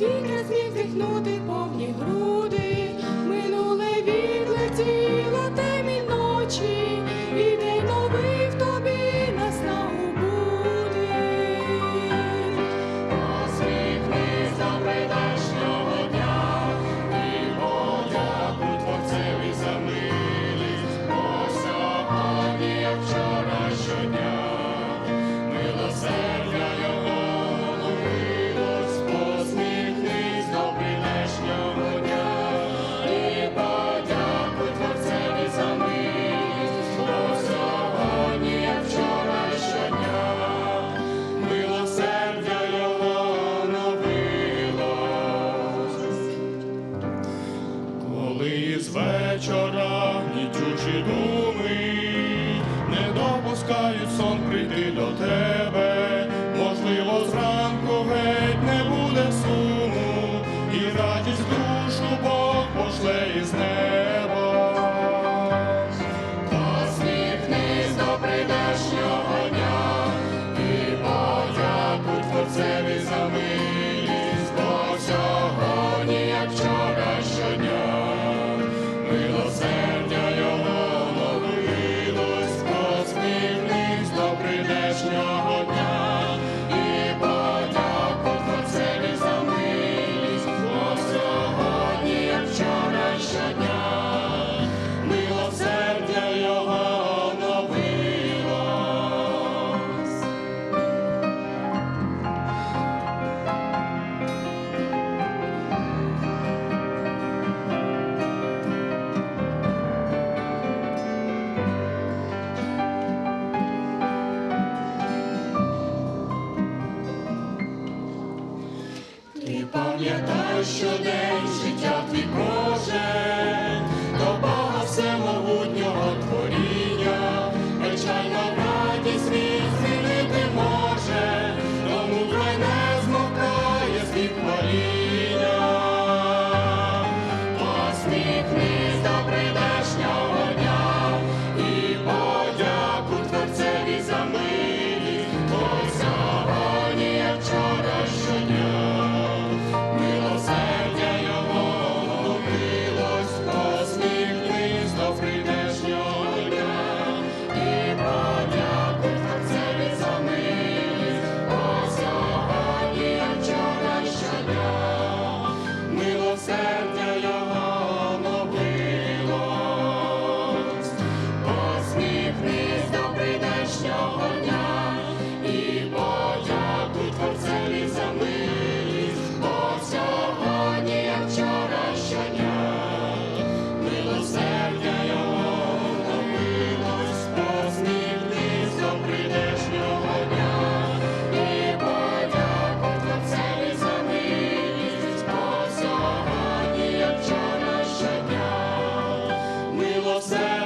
вітер зміг дихнути повні груди. вечора, нічужі думи, не допускають сон прийти до тебе, можливо, зранку геть не буде суму, і радість душу Бог пошле із неба. щодень життя твій. Hosanna.